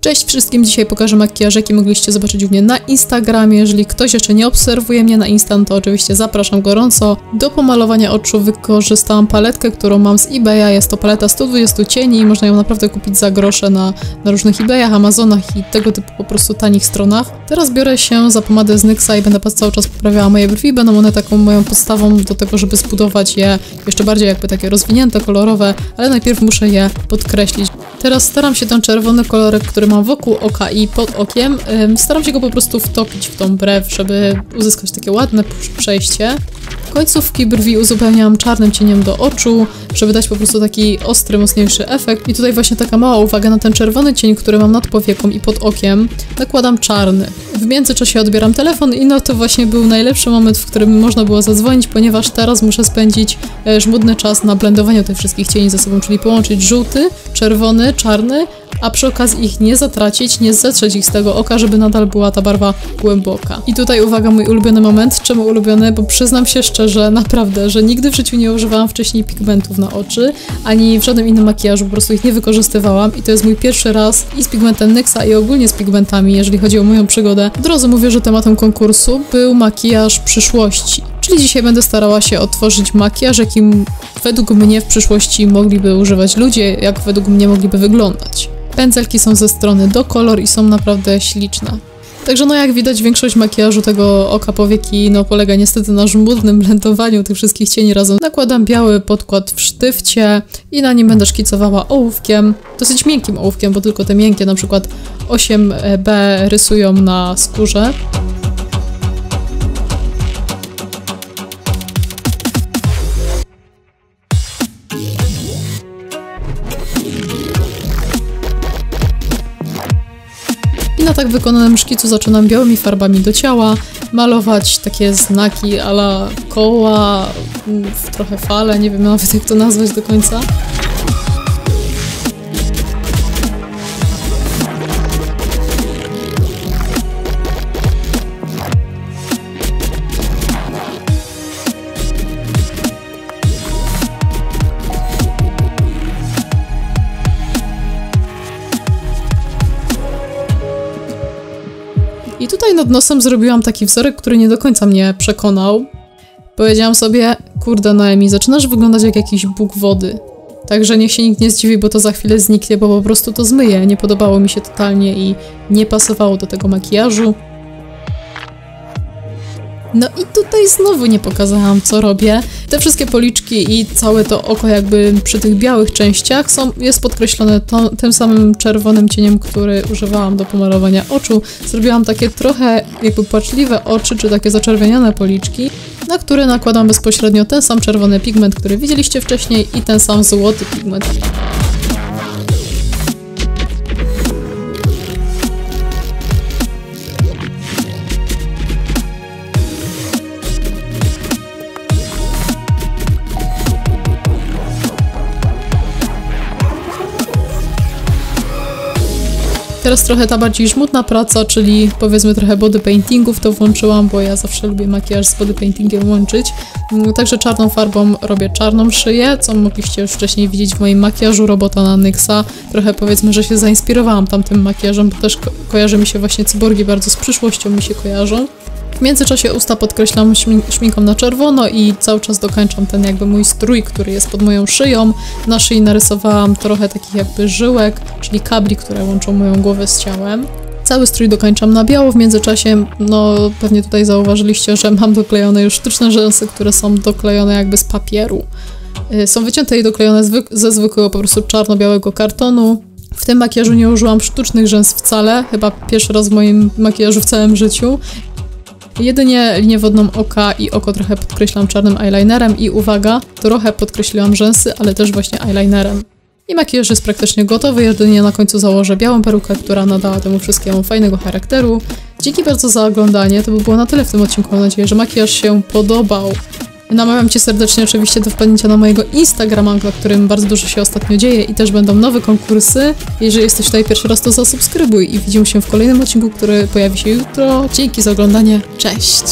Cześć wszystkim, dzisiaj pokażę makijaż, jaki mogliście zobaczyć u mnie na Instagramie. Jeżeli ktoś jeszcze nie obserwuje mnie na Insta, to oczywiście zapraszam gorąco. Do pomalowania oczu wykorzystałam paletkę, którą mam z eBaya. Jest to paleta 120 cieni i można ją naprawdę kupić za grosze na, na różnych eBayach, Amazonach i tego typu po prostu tanich stronach. Teraz biorę się za pomadę z NYXa i będę cały czas poprawiała moje brwi. Będą one taką moją podstawą do tego, żeby zbudować je jeszcze bardziej jakby takie rozwinięte, kolorowe, ale najpierw muszę je podkreślić. Teraz staram się ten czerwony kolorek, który mam wokół oka i pod okiem, staram się go po prostu wtopić w tą brew, żeby uzyskać takie ładne przejście. Końcówki brwi uzupełniam czarnym cieniem do oczu, żeby dać po prostu taki ostry, mocniejszy efekt. I tutaj właśnie taka mała uwaga na ten czerwony cień, który mam nad powieką i pod okiem, nakładam czarny. W międzyczasie odbieram telefon i no to właśnie był najlepszy moment, w którym można było zadzwonić, ponieważ teraz muszę spędzić e, żmudny czas na blendowaniu tych wszystkich cieni ze sobą, czyli połączyć żółty, czerwony, czarny a przy okazji ich nie zatracić, nie zetrzeć ich z tego oka, żeby nadal była ta barwa głęboka. I tutaj uwaga, mój ulubiony moment. Czemu ulubiony? Bo przyznam się szczerze, naprawdę, że nigdy w życiu nie używałam wcześniej pigmentów na oczy, ani w żadnym innym makijażu, po prostu ich nie wykorzystywałam i to jest mój pierwszy raz i z pigmentem NYXa i ogólnie z pigmentami, jeżeli chodzi o moją przygodę. Od razu mówię, że tematem konkursu był makijaż przyszłości. Czyli dzisiaj będę starała się otworzyć makijaż, jakim według mnie w przyszłości mogliby używać ludzie, jak według mnie mogliby wyglądać. Pędzelki są ze strony do kolor i są naprawdę śliczne. Także no jak widać większość makijażu tego oka powieki no polega niestety na żmudnym blendowaniu tych wszystkich cieni razem. Nakładam biały podkład w sztywcie i na nim będę szkicowała ołówkiem, dosyć miękkim ołówkiem, bo tylko te miękkie na przykład 8B rysują na skórze. Na tak wykonanym szkicu zaczynam białymi farbami do ciała malować takie znaki ala koła, w trochę fale, nie wiem nawet jak to nazwać do końca. Nad nosem zrobiłam taki wzorek, który nie do końca mnie przekonał. Powiedziałam sobie, kurde Noemi, zaczynasz wyglądać jak jakiś bóg wody. Także niech się nikt nie zdziwi, bo to za chwilę zniknie, bo po prostu to zmyje. Nie podobało mi się totalnie i nie pasowało do tego makijażu. No i tutaj znowu nie pokazałam, co robię. Te wszystkie policzki i całe to oko jakby przy tych białych częściach są, jest podkreślone to, tym samym czerwonym cieniem, który używałam do pomalowania oczu. Zrobiłam takie trochę jakby płaczliwe oczy, czy takie zaczerwienione policzki, na które nakładam bezpośrednio ten sam czerwony pigment, który widzieliście wcześniej i ten sam złoty pigment. Teraz trochę ta bardziej żmudna praca, czyli powiedzmy trochę body paintingów to włączyłam, bo ja zawsze lubię makijaż z body paintingiem łączyć. Mm, także czarną farbą robię czarną szyję, co mogliście już wcześniej widzieć w moim makijażu robota na NYXa. Trochę powiedzmy, że się zainspirowałam tamtym makijażem, bo też ko kojarzy mi się właśnie cyborgi bardzo z przyszłością mi się kojarzą. W międzyczasie usta podkreślam szminką na czerwono i cały czas dokończam ten jakby mój strój, który jest pod moją szyją. Na szyi narysowałam trochę takich jakby żyłek, czyli kabli, które łączą moją głowę z ciałem. Cały strój dokończam na biało, w międzyczasie, no pewnie tutaj zauważyliście, że mam doklejone już sztuczne rzęsy, które są doklejone jakby z papieru. Y, są wycięte i doklejone ze zwykłego po prostu czarno-białego kartonu. W tym makijażu nie użyłam sztucznych rzęs wcale, chyba pierwszy raz w moim makijażu w całym życiu. Jedynie linię wodną oka i oko trochę podkreślam czarnym eyelinerem i uwaga, trochę podkreśliłam rzęsy, ale też właśnie eyelinerem. I makijaż jest praktycznie gotowy, jedynie na końcu założę białą perukę, która nadała temu wszystkiemu fajnego charakteru. Dzięki bardzo za oglądanie, to by było na tyle w tym odcinku, mam nadzieję, że makijaż się podobał. Namawiam Cię serdecznie oczywiście do wpadnięcia na mojego Instagrama, na którym bardzo dużo się ostatnio dzieje i też będą nowe konkursy. Jeżeli jesteś tutaj pierwszy raz, to zasubskrybuj i widzimy się w kolejnym odcinku, który pojawi się jutro. Dzięki za oglądanie. Cześć!